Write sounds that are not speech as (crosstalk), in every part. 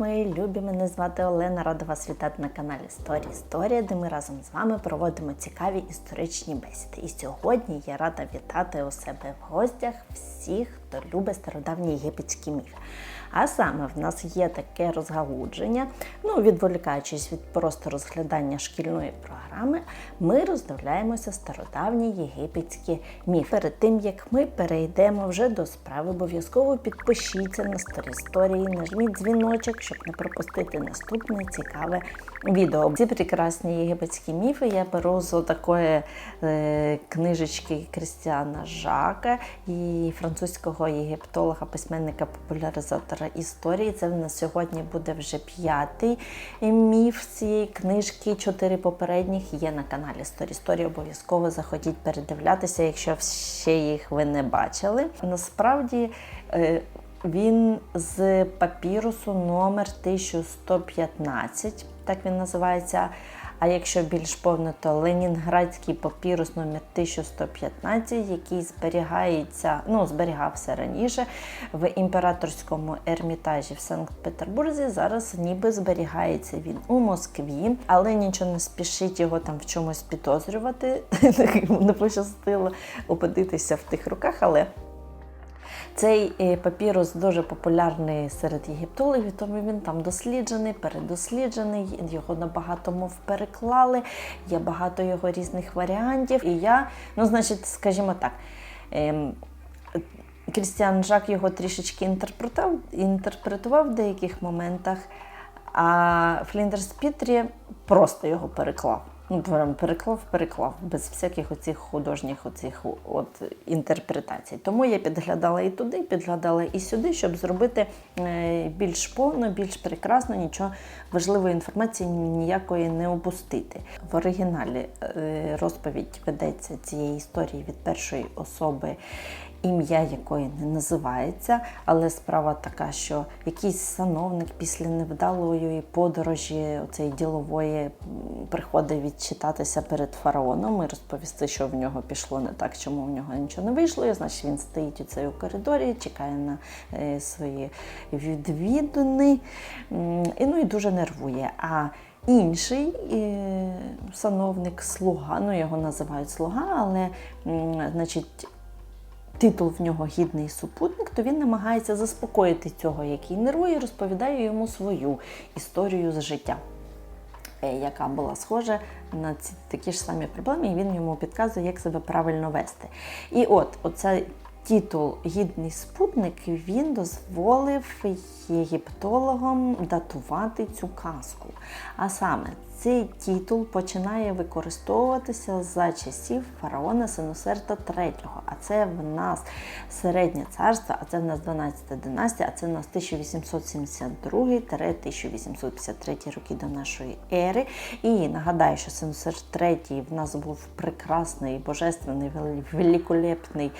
мої любі! Мене звати Олена. Рада вас вітати на каналі Сторі Історія, де ми разом з вами проводимо цікаві історичні бесіди. І сьогодні я рада вітати у себе в гостях всіх, хто любить стародавні єгипетські міфи. А саме в нас є таке розгалудження. Ну, відволікаючись від просто розглядання шкільної програми, ми роздивляємося стародавні єгипетські міфи. Перед тим як ми перейдемо вже до справи, обов'язково підпишіться на сторі історії, нажміть дзвіночок, щоб не пропустити наступне цікаве відео. Ці прекрасні єгипетські міфи я беру з такої е, книжечки Крістіана Жака і французького єгиптолога, письменника, популяризатора історії. Це в нас сьогодні буде вже п'ятий міф цієї книжки. Чотири попередніх є на каналі Сторі Історії. Обов'язково заходіть передивлятися, якщо ще їх ви не бачили. Насправді. е, він з папірусу номер 1115, так він називається. А якщо більш повно, то Ленінградський папірус номер 1115, який зберігається, ну, зберігався раніше в імператорському ермітажі в Санкт-Петербурзі. Зараз ніби зберігається він у Москві, але нічого не спішить його там в чомусь підозрювати. (laughs) Не пощастило опинитися в тих руках, але. Цей е, папірус дуже популярний серед єгиптологів, тому він там досліджений, передосліджений, його на багато мов переклали, є багато його різних варіантів. І я, ну, значить, скажімо так. Ем, Крістіан Жак його трішечки інтерпретував, інтерпретував в деяких моментах, а Фліндерс Пітрі просто його переклав. Ну, прям переклав, переклав, без всяких оцих художніх оцих от інтерпретацій. Тому я підглядала і туди, підглядала і сюди, щоб зробити е, більш повно, більш прекрасно, нічого важливої інформації ніякої не опустити. В оригіналі е, розповідь ведеться цієї історії від першої особи ім'я якої не називається, але справа така, що якийсь сановник після невдалої подорожі цієї ділової приходить відчитатися перед фараоном і розповісти, що в нього пішло не так, чому в нього нічого не вийшло. І, значить, він стоїть у цей у коридорі, чекає на е, свої відвідини, і, ну і дуже нервує. А Інший е, сановник, слуга, ну його називають слуга, але значить, титул в нього гідний супутник, то він намагається заспокоїти цього, який нервує, і розповідає йому свою історію з життя, е, яка була схожа на ці такі ж самі проблеми, і він йому підказує, як себе правильно вести. І от оцей титул Гідний спутник він дозволив єгиптологам датувати цю казку. А саме цей титул починає використовуватися за часів фараона Синусерта III. А це в нас середнє царство, а це в нас 12 династія, а це в нас 1872-1853 роки до нашої ери. І нагадаю, що Синусерт III в нас був прекрасний, божественний, великолепний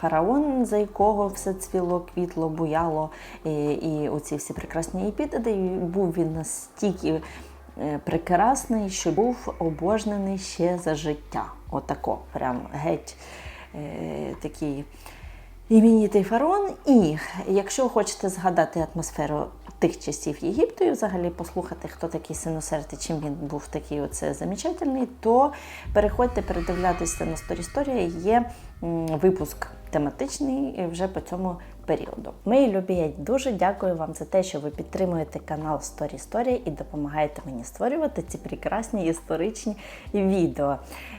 фараон, за якого все цвіло, квітло, буяло. І, і оці всі прекрасні епітети. Був він настільки. Е, прекрасний, що був обожнений ще за життя. Отако, прям геть е, такий іменітий фараон. І якщо хочете згадати атмосферу тих часів Єгипту і взагалі послухати, хто такий синусерти, чим він був такий оце замечательний, то переходьте передивлятися на сторі історія. Є випуск тематичний вже по цьому періоду. Мої любі, дуже дякую вам за те, що ви підтримуєте канал Story Story і допомагаєте мені створювати ці прекрасні історичні відео.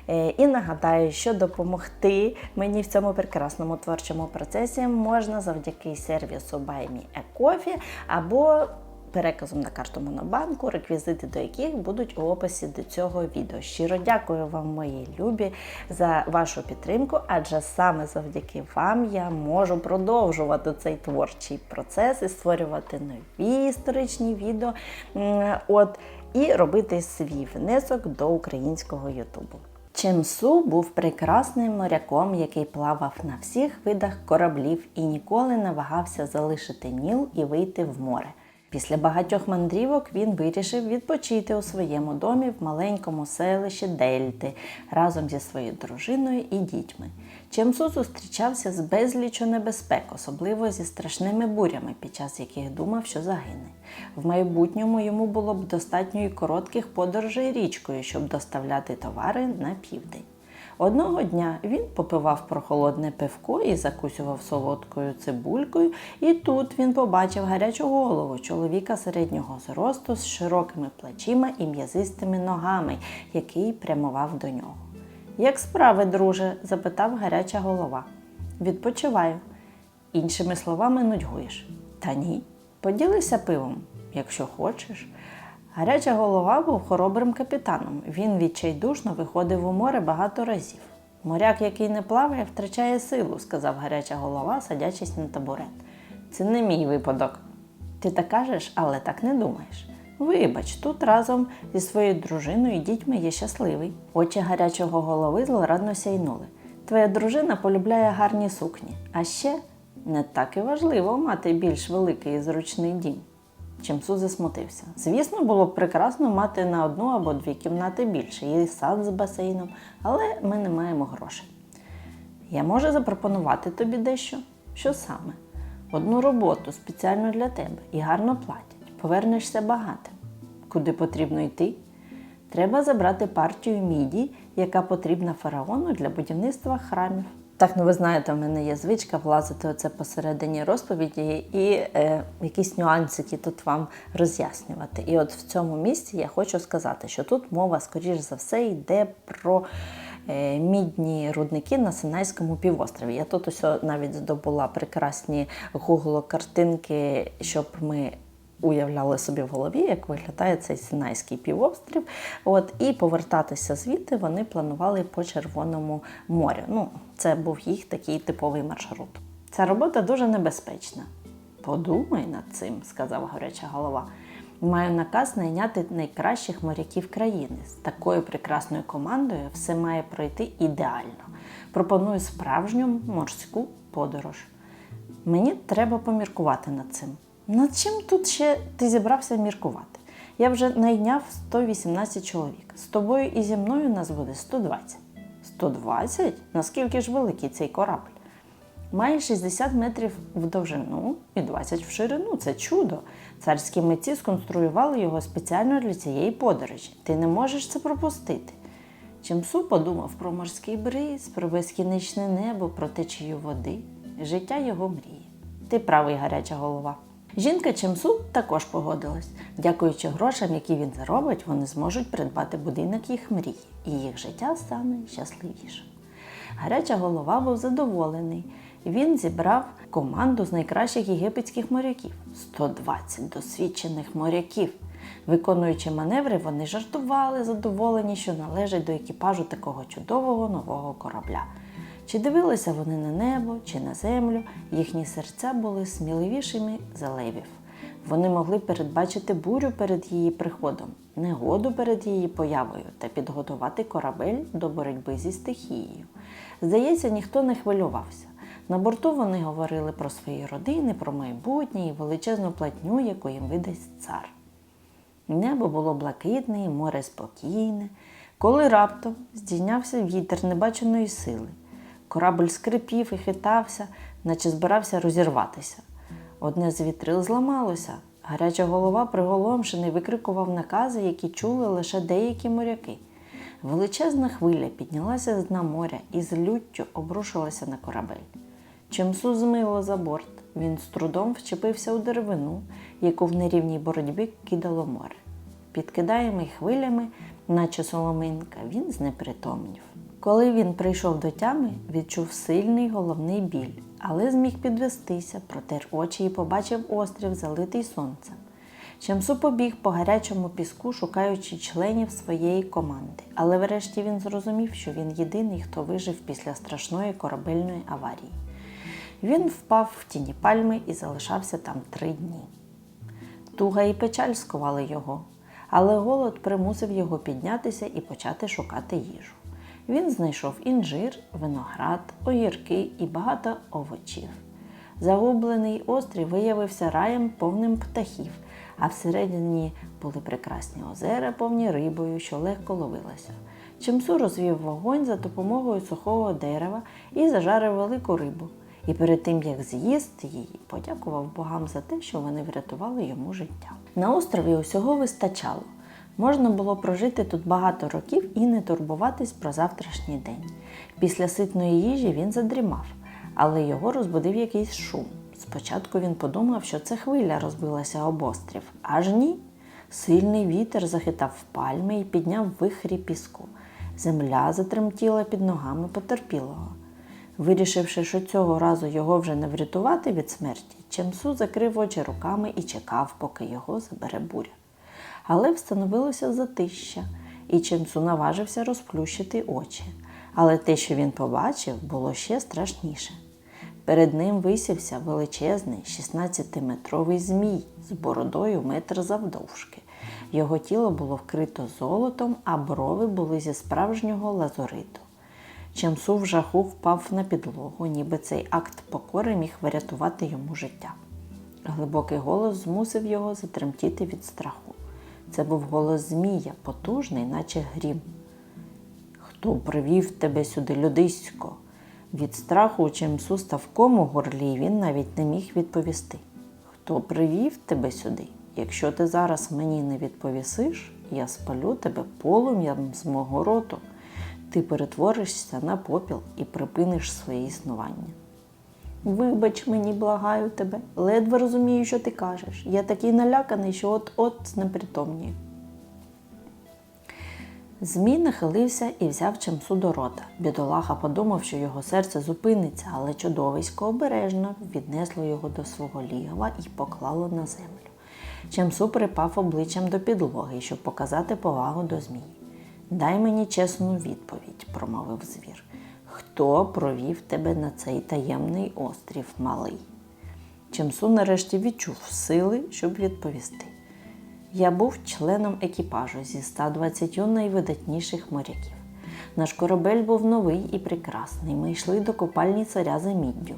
Е, і нагадаю, що допомогти мені в цьому прекрасному творчому процесі можна завдяки сервісу BuyMeACoffee або переказом на карту Монобанку, реквізити до яких будуть у описі до цього відео. Щиро дякую вам, мої любі, за вашу підтримку, адже саме завдяки вам я можу продовжувати цей творчий процес і створювати нові історичні відео. От, і робити свій внесок до українського Ютубу. Чемсу був прекрасним моряком, який плавав на всіх видах кораблів і ніколи не вагався залишити Ніл і вийти в море. Після багатьох мандрівок він вирішив відпочити у своєму домі в маленькому селищі Дельти разом зі своєю дружиною і дітьми. Чемсу зустрічався з безлічу небезпек, особливо зі страшними бурями, під час яких думав, що загине. В майбутньому йому було б достатньо і коротких подорожей річкою, щоб доставляти товари на південь. Одного дня він попивав прохолодне пивко і закусював солодкою цибулькою, і тут він побачив гарячу голову чоловіка середнього зросту з широкими плечима і м'язистими ногами, який прямував до нього. Як справи, друже? запитав гаряча голова. Відпочиваю. Іншими словами, нудьгуєш. Та ні. Поділися пивом, якщо хочеш. Гаряча голова був хоробрим капітаном. Він відчайдушно виходив у море багато разів. Моряк, який не плаває, втрачає силу, сказав гаряча голова, садячись на табурет. Це не мій випадок. Ти так кажеш, але так не думаєш. Вибач, тут разом зі своєю дружиною і дітьми є щасливий. Очі гарячого голови злорадно сяйнули. Твоя дружина полюбляє гарні сукні, а ще не так і важливо мати більш великий і зручний дім. Чимсу засмутився. Звісно, було б прекрасно мати на одну або дві кімнати більше, і сад з басейном, але ми не маємо грошей. Я можу запропонувати тобі дещо. Що саме? Одну роботу спеціально для тебе і гарно платять. Повернешся багатим. Куди потрібно йти? Треба забрати партію міді, яка потрібна фараону для будівництва храмів. Так, ну ви знаєте, в мене є звичка влазити оце посередині розповіді і е, якісь нюансики тут вам роз'яснювати. І от в цьому місці я хочу сказати, що тут мова, скоріш за все, йде про е, мідні рудники на Синайському півострові. Я тут ось навіть здобула прекрасні гугло-картинки, щоб ми уявляли собі в голові, як виглядає цей Синайський півострів. От, і повертатися звідти вони планували по Червоному морю. Ну, це був їх такий типовий маршрут. Ця робота дуже небезпечна. Подумай над цим, сказав гаряча голова. Маю наказ найняти найкращих моряків країни. З такою прекрасною командою все має пройти ідеально. Пропоную справжню морську подорож. Мені треба поміркувати над цим. Над чим тут ще ти зібрався міркувати? Я вже найняв 118 чоловік. З тобою і зі мною нас буде 120. 120? Наскільки ж великий цей корабль? Має 60 метрів в довжину і 20 в ширину. Це чудо. Царські митці сконструювали його спеціально для цієї подорожі. Ти не можеш це пропустити. Чимсу подумав про морський бриз, про безкінечне небо, про течію води. Життя його мрії. Ти правий гаряча голова. Жінка Чемсу також погодилась. Дякуючи грошам, які він заробить, вони зможуть придбати будинок їх мрії, і їх життя стане щасливішим. Гаряча голова був задоволений. Він зібрав команду з найкращих єгипетських моряків 120 досвідчених моряків. Виконуючи маневри, вони жартували, задоволені, що належать до екіпажу такого чудового нового корабля. Чи дивилися вони на небо, чи на землю, їхні серця були сміливішими за левів. Вони могли передбачити бурю перед її приходом, негоду перед її появою та підготувати корабель до боротьби зі стихією. Здається, ніхто не хвилювався. На борту вони говорили про свої родини, про майбутнє і величезну платню, яку їм видасть цар. Небо було блакитне, і море спокійне, коли раптом здійнявся вітер небаченої сили. Корабль скрипів і хитався, наче збирався розірватися. Одне з вітрил зламалося. Гаряча голова приголомшений викрикував накази, які чули лише деякі моряки. Величезна хвиля піднялася з дна моря і з люттю обрушилася на корабель. Чимсу змило за борт. Він з трудом вчепився у деревину, яку в нерівній боротьбі кидало море. Підкидаємий хвилями, наче соломинка, він знепритомнів. Коли він прийшов до тями, відчув сильний головний біль, але зміг підвестися, протер очі і побачив острів, залитий сонцем. Чемсу побіг по гарячому піску, шукаючи членів своєї команди, але врешті він зрозумів, що він єдиний, хто вижив після страшної корабельної аварії. Він впав в тіні пальми і залишався там три дні. Туга і печаль скували його, але голод примусив його піднятися і почати шукати їжу. Він знайшов інжир, виноград, огірки і багато овочів. Загублений острів виявився раєм повним птахів, а всередині були прекрасні озера, повні рибою, що легко ловилася. Чимсу розвів вогонь за допомогою сухого дерева і зажарив велику рибу. І перед тим, як з'їсти її, подякував богам за те, що вони врятували йому життя. На острові усього вистачало. Можна було прожити тут багато років і не турбуватись про завтрашній день. Після ситної їжі він задрімав, але його розбудив якийсь шум. Спочатку він подумав, що це хвиля розбилася об острів. Аж ні. Сильний вітер захитав пальми і підняв вихрі піску. Земля затремтіла під ногами потерпілого. Вирішивши, що цього разу його вже не врятувати від смерті, Чемсу закрив очі руками і чекав, поки його забере буря. Але встановилося затища, і Чемсу наважився розплющити очі. Але те, що він побачив, було ще страшніше. Перед ним висівся величезний 16-метровий змій з бородою метр завдовжки. Його тіло було вкрито золотом, а брови були зі справжнього лазуриту. Чемсу в жаху впав на підлогу, ніби цей акт покори міг врятувати йому життя. Глибокий голос змусив його затремтіти від страху. Це був голос Змія, потужний, наче грім. Хто привів тебе сюди, людисько? Від страху у Чемсу став у горлі, він навіть не міг відповісти. Хто привів тебе сюди? Якщо ти зараз мені не відповісиш, я спалю тебе полум'ям з мого роту. Ти перетворишся на попіл і припиниш своє існування. Вибач мені, благаю тебе, ледве розумію, що ти кажеш. Я такий наляканий, що от-от знепритомнію. Змій нахилився і взяв чемсу до рота. Бідолаха подумав, що його серце зупиниться, але чудовисько обережно віднесло його до свого лігва і поклало на землю. Чемсу припав обличчям до підлоги, щоб показати повагу до змії. Дай мені чесну відповідь, промовив звір. Хто провів тебе на цей таємний острів малий? Чемсу нарешті відчув сили, щоб відповісти. Я був членом екіпажу зі 120 найвидатніших моряків. Наш корабель був новий і прекрасний. Ми йшли до копальні царя за міддю.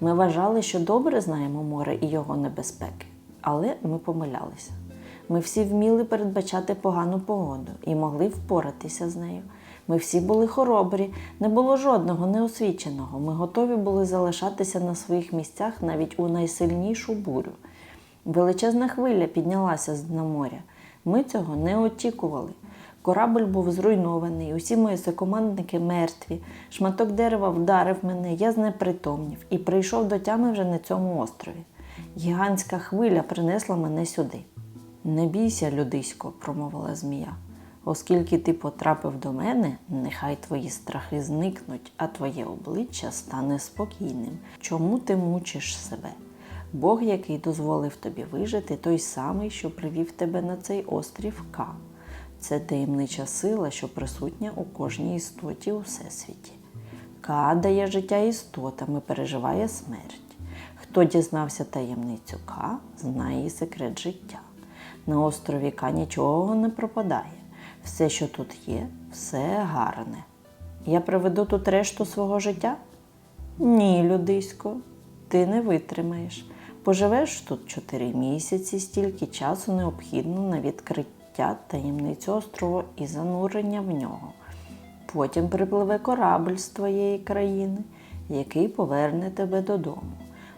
Ми вважали, що добре знаємо море і його небезпеки, але ми помилялися. Ми всі вміли передбачати погану погоду і могли впоратися з нею. Ми всі були хоробрі, не було жодного неосвіченого. Ми готові були залишатися на своїх місцях навіть у найсильнішу бурю. Величезна хвиля піднялася з дна моря. Ми цього не очікували. Корабль був зруйнований, усі мої сокомандники мертві. Шматок дерева вдарив мене, я знепритомнів і прийшов до тями вже на цьому острові. Гігантська хвиля принесла мене сюди. Не бійся, людисько, промовила змія. Оскільки ти потрапив до мене, нехай твої страхи зникнуть, а твоє обличчя стане спокійним. Чому ти мучиш себе? Бог, який дозволив тобі вижити, той самий, що привів тебе на цей острів Ка. Це таємнича сила, що присутня у кожній істоті у всесвіті. Ка дає життя істотам і переживає смерть. Хто дізнався таємницю Ка, знає і секрет життя. На острові Ка нічого не пропадає. Все, що тут є, все гарне. Я приведу тут решту свого життя? Ні, людисько, ти не витримаєш. Поживеш тут чотири місяці, стільки часу необхідно на відкриття таємниць острову і занурення в нього. Потім припливе корабль з твоєї країни, який поверне тебе додому.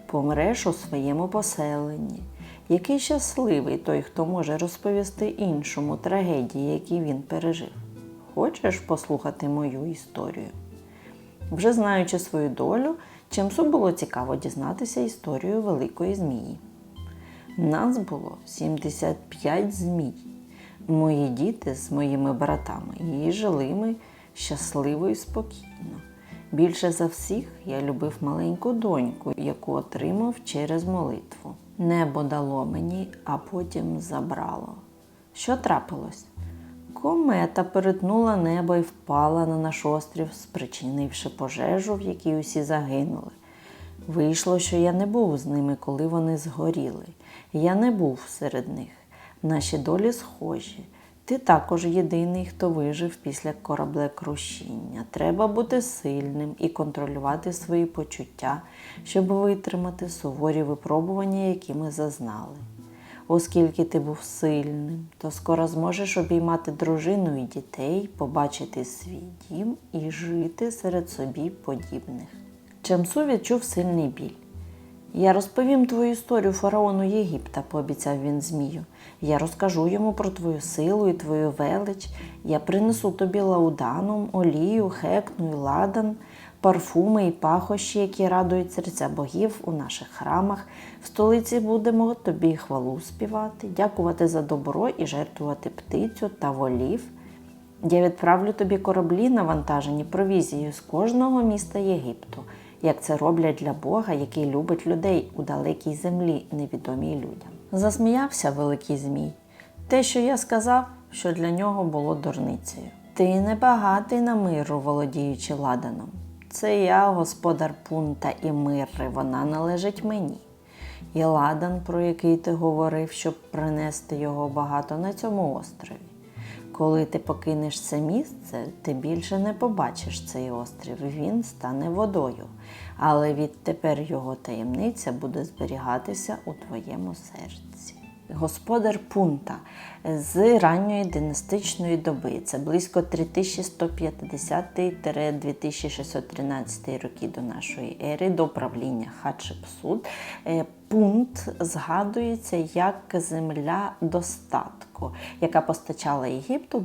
Помреш у своєму поселенні. Який щасливий той, хто може розповісти іншому трагедії, які він пережив. Хочеш послухати мою історію? Вже знаючи свою долю, Чемсу було цікаво дізнатися історію великої змії. Нас було 75 змій. Мої діти з моїми братами і жили ми щасливо і спокійно. Більше за всіх я любив маленьку доньку, яку отримав через молитву. Небо дало мені, а потім забрало. Що трапилось? Комета перетнула небо і впала на наш острів, спричинивши пожежу, в якій усі загинули. Вийшло, що я не був з ними, коли вони згоріли. Я не був серед них. Наші долі схожі. Ти також єдиний, хто вижив після кораблекрушіння. Треба бути сильним і контролювати свої почуття, щоб витримати суворі випробування, які ми зазнали. Оскільки ти був сильним, то скоро зможеш обіймати дружину і дітей, побачити свій дім і жити серед собі подібних. Чемсу відчув сильний біль. Я розповім твою історію фараону Єгипта, пообіцяв він Змію. Я розкажу йому про твою силу і твою велич. Я принесу тобі лауданум, олію, хекну і ладан, парфуми і пахощі, які радують серця богів у наших храмах. В столиці будемо тобі хвалу співати, дякувати за добро і жертвувати птицю та волів. Я відправлю тобі кораблі, навантажені провізією з кожного міста Єгипту, як це роблять для Бога, який любить людей у далекій землі, невідомій людям. Засміявся великий Змій. Те, що я сказав, що для нього було дурницею. Ти не багатий на миру, володіючи ладаном. Це я, господар пунта і мирри, вона належить мені. І ладан, про який ти говорив, щоб принести його багато на цьому острові. Коли ти покинеш це місце, ти більше не побачиш цей острів, він стане водою. Але відтепер його таємниця буде зберігатися у твоєму серці. Господар Пунта з ранньої династичної доби, це близько 3150-2613 роки до нашої ери, до правління Хатшепсут. Е, Пункт згадується як земля достатку, яка постачала Єгипту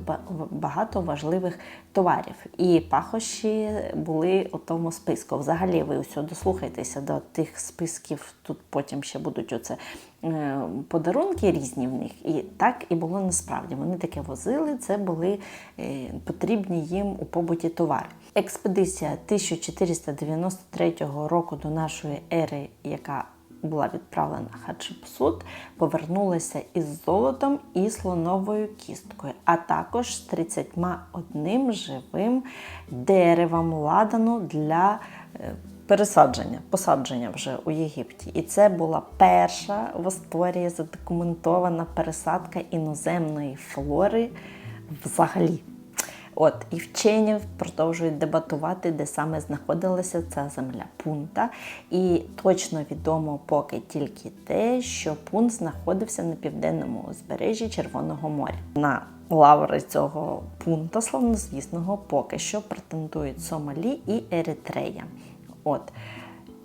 багато важливих товарів. І пахощі були у тому списку. Взагалі, ви усього дослухайтеся до тих списків. Тут потім ще будуть оце е, подарунки різні в них. І так і було насправді. Вони таке возили, це були е, потрібні їм у побуті товари. Експедиція 1493 року до нашої ери, яка була відправлена Хатшепсут, повернулася із золотом і слоновою кісткою, а також з 31 живим деревом ладану для е, пересадження, посадження вже у Єгипті. І це була перша в історії задокументована пересадка іноземної флори взагалі. От і вчені продовжують дебатувати, де саме знаходилася ця земля пунта. І точно відомо поки тільки те, що пункт знаходився на південному узбережжі Червоного моря. На лаври цього пункта, славнозвісного, поки що претендують Сомалі і Еритрея. От.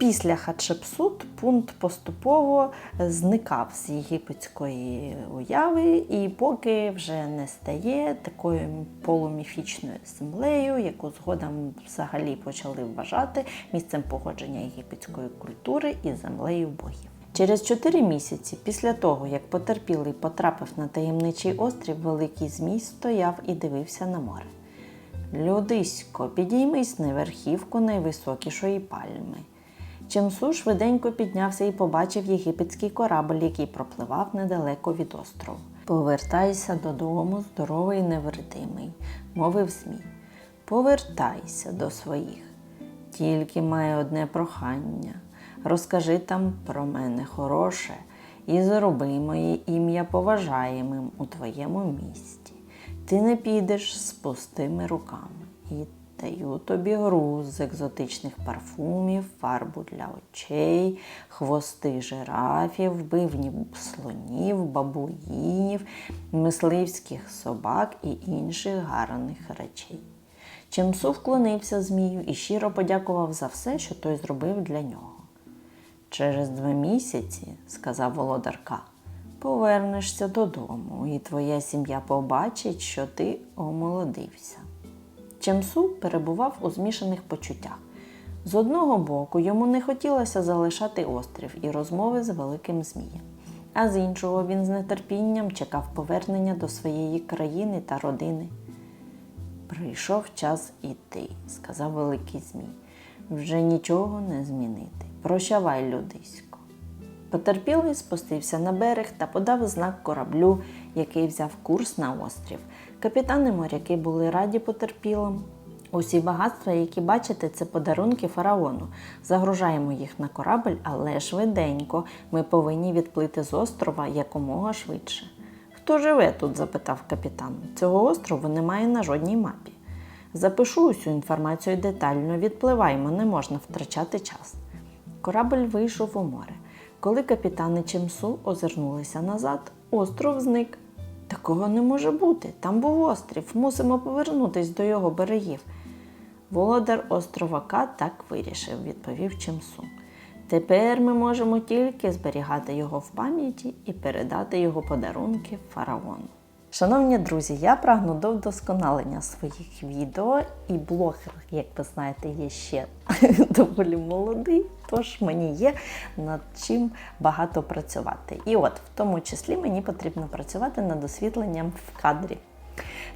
Після Хатшепсут пункт поступово зникав з єгипетської уяви, і поки вже не стає такою полуміфічною землею, яку згодом взагалі почали вважати місцем погодження єгипетської культури і землею богів. Через чотири місяці після того, як потерпілий потрапив на таємничий острів, великий змій стояв і дивився на море. Людисько, підіймись на верхівку найвисокішої пальми. Чемсу швиденько піднявся і побачив єгипетський корабль, який пропливав недалеко від острову. Повертайся додому, здоровий і невредимий, мовив Змій. Повертайся до своїх. Тільки маю одне прохання. Розкажи там про мене хороше і зроби моє ім'я поважаємим у твоєму місті. Ти не підеш з пустими руками. І даю тобі груз з екзотичних парфумів, фарбу для очей, хвости жирафів, бивні слонів, бабуїнів, мисливських собак і інших гарних речей. Чемсу вклонився Змію і щиро подякував за все, що той зробив для нього. Через два місяці, сказав володарка, повернешся додому, і твоя сім'я побачить, що ти омолодився. Чемсу перебував у змішаних почуттях. З одного боку, йому не хотілося залишати острів і розмови з великим Змієм, а з іншого він з нетерпінням чекав повернення до своєї країни та родини. Прийшов час іти, сказав великий Змій. Вже нічого не змінити. Прощавай, людисько. Потерпілий спустився на берег та подав знак кораблю, який взяв курс на острів. Капітани моряки були раді потерпілим. Усі багатства, які бачите, це подарунки фараону. Загружаємо їх на корабль, але швиденько. Ми повинні відплити з острова якомога швидше. Хто живе тут? запитав капітан. Цього острову немає на жодній мапі. Запишу усю інформацію детально, відпливаймо, не можна втрачати час. Корабль вийшов у море. Коли капітани Чемсу озирнулися назад, остров зник. Такого не може бути. Там був острів. Мусимо повернутись до його берегів. Володар острова Ка так вирішив, відповів Чемсу. Тепер ми можемо тільки зберігати його в пам'яті і передати його подарунки фараону. Шановні друзі, я прагну до вдосконалення своїх відео, і блогер, як ви знаєте, є ще (laughs) доволі молодий, тож мені є над чим багато працювати. І от, в тому числі, мені потрібно працювати над освітленням в кадрі.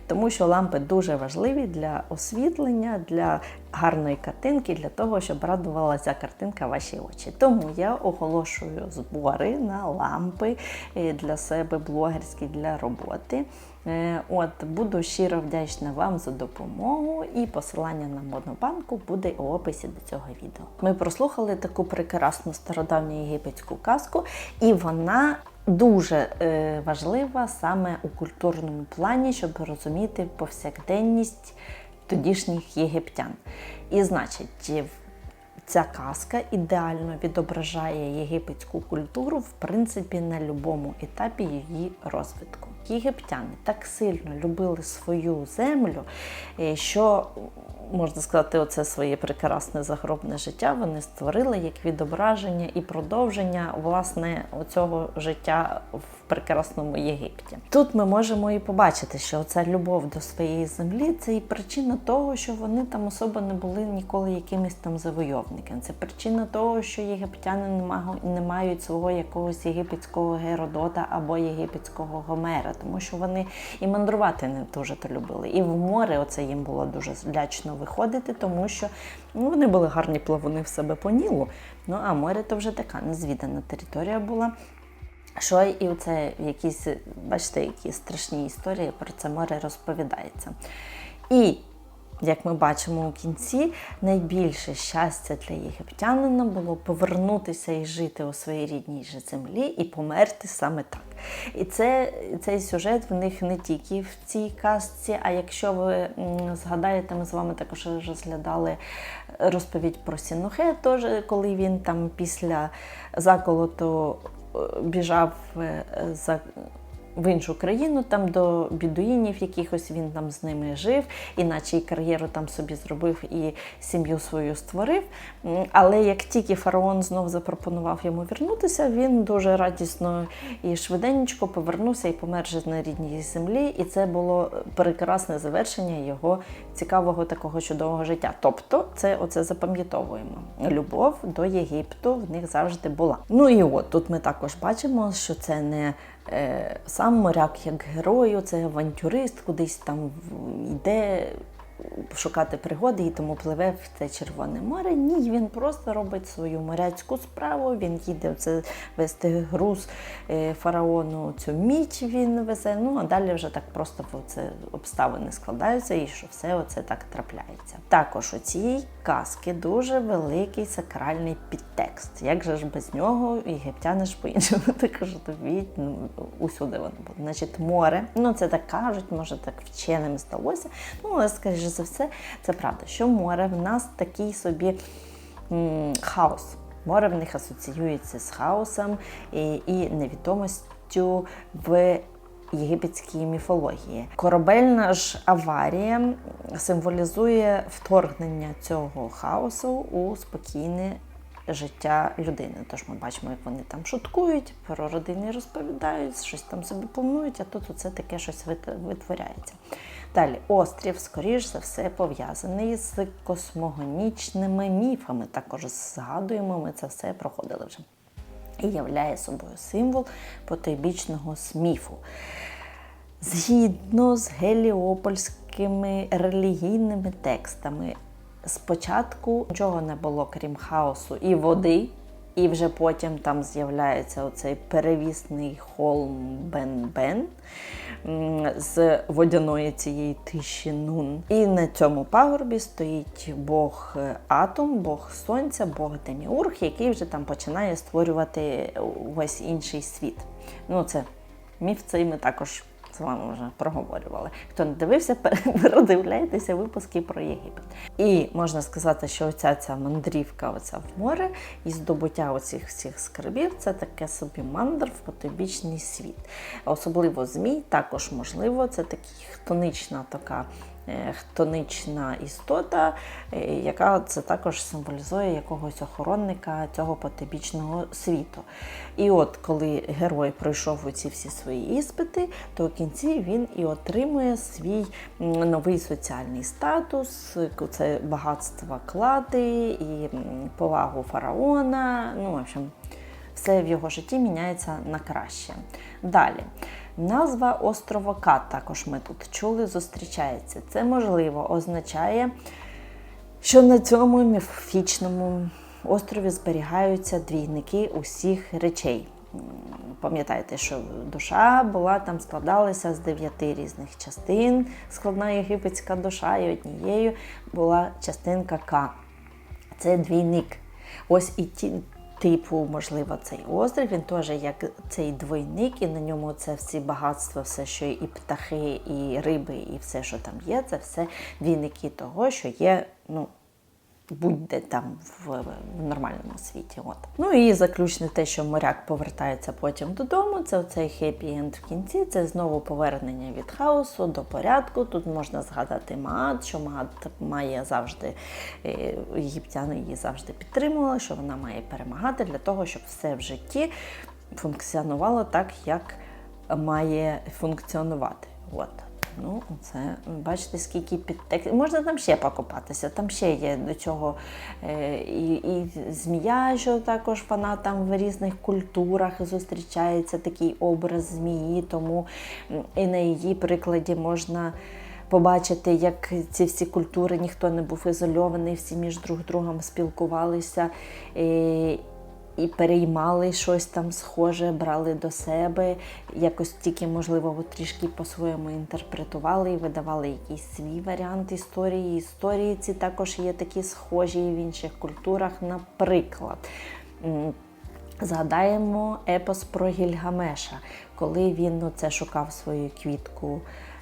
Тому що лампи дуже важливі для освітлення, для гарної картинки, для того, щоб радувала ця картинка ваші очі. Тому я оголошую збори на лампи е, для себе блогерські для роботи. Е, От буду щиро вдячна вам за допомогу, і посилання на монобанку буде у описі до цього відео. Ми прослухали таку прекрасну стародавню єгипетську казку, і вона дуже е, важлива саме у культурному плані, щоб розуміти повсякденність тодішніх єгиптян. І значить, ця казка ідеально відображає єгипетську культуру, в принципі, на будь-якому етапі її розвитку. Єгиптяни так сильно любили свою землю, е, що можна сказати, оце своє прекрасне загробне життя вони створили як відображення і продовження власне оцього життя в прекрасному Єгипті. Тут ми можемо і побачити, що ця любов до своєї землі це і причина того, що вони там особо не були ніколи якимись там завойовниками. Це причина того, що єгиптяни не мають свого якогось єгипетського Геродота або єгипетського Гомера, тому що вони і мандрувати не дуже то любили. І в море оце їм було дуже лячно виходити, тому що ну, вони були гарні плавуни в себе по Нілу. Ну а море то вже така незвідана територія була. Що і це якісь, бачите, які страшні історії про це море розповідається. І як ми бачимо у кінці, найбільше щастя для єгиптянина було повернутися і жити у своїй рідній же землі і померти саме так. І це, цей сюжет в них не тільки в цій казці, а якщо ви згадаєте, ми з вами також розглядали розповідь про Сінухе, теж коли він там після заколоту біжав е, за в іншу країну, там до бідуїнів якихось він там з ними жив, іначе і кар'єру там собі зробив і сім'ю свою створив. Але як тільки фараон знов запропонував йому вернутися, він дуже радісно і швиденько повернувся і помер же на рідній землі. І це було прекрасне завершення його цікавого такого чудового життя. Тобто, це оце запам'ятовуємо. Любов до Єгипту в них завжди була. Ну і от тут ми також бачимо, що це не сам моряк як герою, це авантюрист, кудись там йде шукати пригоди і тому пливе в це Червоне море. Ні, він просто робить свою моряцьку справу. Він їде це вести груз е, фараону. Цю мідь він везе. Ну а далі вже так просто це обставини складаються, і що все оце так трапляється. Також у цій казки дуже великий сакральний підтекст. Як же ж без нього єгиптяни ж по-іншому (laughs) також тобі ну, усюди воно було. Значить, море. Ну це так кажуть, може так вченим здалося. Ну, але скоріше за все, це правда, що море в нас такий собі м, хаос. Море в них асоціюється з хаосом і, і невідомостю в єгипетській міфології. Корабельна ж аварія символізує вторгнення цього хаосу у спокійне життя людини. Тож ми бачимо, як вони там шуткують, про родини розповідають, щось там собі планують, а тут оце таке щось витворяється. Далі, острів, скоріш за все, пов'язаний з космогонічними міфами. Також згадуємо, ми це все проходили вже. І являє собою символ потойбічного сміфу. Згідно з геліопольськими релігійними текстами, спочатку нічого не було, крім хаосу і води, і вже потім там з'являється оцей перевісний холм Бен-Бен з водяної цієї тиші Нун. І на цьому пагорбі стоїть Бог Атом, Бог Сонця, Бог Деміург, який вже там починає створювати весь інший світ. Ну, це міф цей ми також з вами вже проговорювали. Хто не дивився, (laughs) передивляйтеся випуски про Єгипет. І можна сказати, що оця ця мандрівка оця в море і здобуття оцих всіх скарбів це таке собі мандр в потойбічний світ. Особливо змій також можливо, це такий хтонична така. Е, Хтонична істота, е, яка це також символізує якогось охоронника цього потибічного світу. І от коли герой пройшов ці всі свої іспити, то в кінці він і отримує свій новий соціальний статус, це багатство клади і повагу фараона. Ну, в общем, все в його житті міняється на краще. Далі. Назва острова Кат, також ми тут чули, зустрічається. Це можливо означає, що на цьому міфічному острові зберігаються двійники усіх речей. Пам'ятаєте, що душа була там складалася з дев'яти різних частин, складна єгипетська душа, і однією була частинка К. Це двійник. Ось і ті, типу, можливо, цей острів, він теж як цей двойник, і на ньому це всі багатства, все, що і птахи, і риби, і все, що там є, це все двійники того, що є, ну. Будь-де там в, в нормальному світі. От. Ну і заключне те, що моряк повертається потім додому. Це оцей хеппі енд в кінці. Це знову повернення від хаосу до порядку. Тут можна згадати Маат, що Маат має завжди е, єгиптяни її завжди підтримували, що вона має перемагати для того, щоб все в житті функціонувало так, як має функціонувати. От. Ну, це бачите, скільки підтекстів. Можна там ще покопатися. Там ще є до цього е, і, і змія, що також вона там в різних культурах зустрічається такий образ змії, тому і на її прикладі можна. Побачити, як ці всі культури ніхто не був ізольований, всі між друг другом спілкувалися. І, переймали щось там схоже, брали до себе, якось тільки, можливо, трішки по-своєму інтерпретували і видавали якийсь свій варіант історії. Історії ці також є такі схожі в інших культурах. Наприклад, згадаємо епос про Гільгамеша, коли він ну, це шукав свою квітку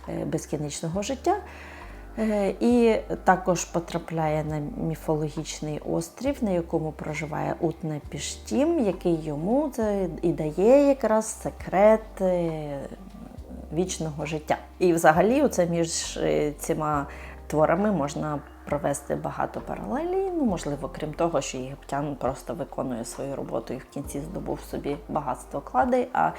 е, безкінечного життя. Е, І також потрапляє на міфологічний острів, на якому проживає Утне Піштім, який йому це і дає якраз секрет е, вічного життя. І взагалі, оце між е, цими творами можна провести багато паралелей. Ну, можливо, крім того, що єгиптян просто виконує свою роботу і в кінці здобув собі багатство кладей, а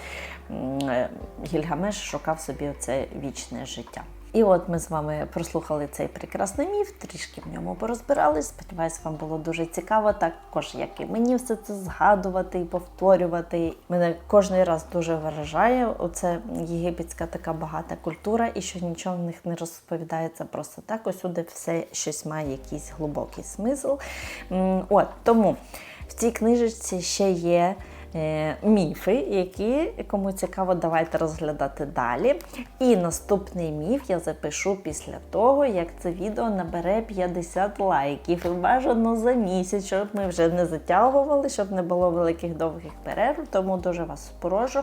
Гільгамеш шукав собі оце вічне життя. І от ми з вами прослухали цей прекрасний міф, трішки в ньому порозбирались. Сподіваюсь, вам було дуже цікаво, також як і мені все це згадувати і повторювати. Мене кожен раз дуже вражає оце єгипетська така багата культура, і що нічого в них не розповідається просто так. Усюди все щось має якийсь глибокий смисл. От тому в цій книжечці ще є міфи, які кому цікаво, давайте розглядати далі. І наступний міф я запишу після того, як це відео набере 50 лайків. І бажано за місяць, щоб ми вже не затягували, щоб не було великих довгих перерв. Тому дуже вас прошу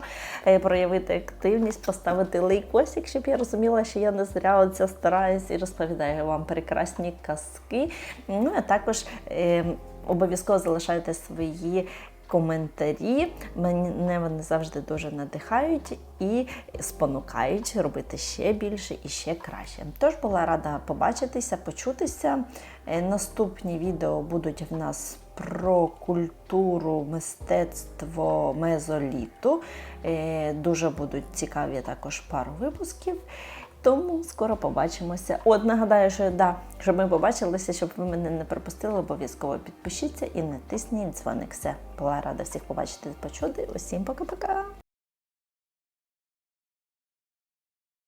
е, проявити активність, поставити лайкосик, щоб я розуміла, що я не зря оце стараюсь і розповідаю вам прекрасні казки. Ну а також е, обов'язково залишайте свої коментарі. Мене вони завжди дуже надихають і спонукають робити ще більше і ще краще. Тож була рада побачитися, почутися. Е, Наступні відео будуть в нас про культуру, мистецтво мезоліту. Е, Дуже будуть цікаві також пару випусків. Тому скоро побачимося. От нагадаю, що да, щоб ми побачилися, щоб ви мене не пропустили, обов'язково підпишіться і натисніть дзвоник. Все, була рада всіх побачити, почути. Усім пока-пока.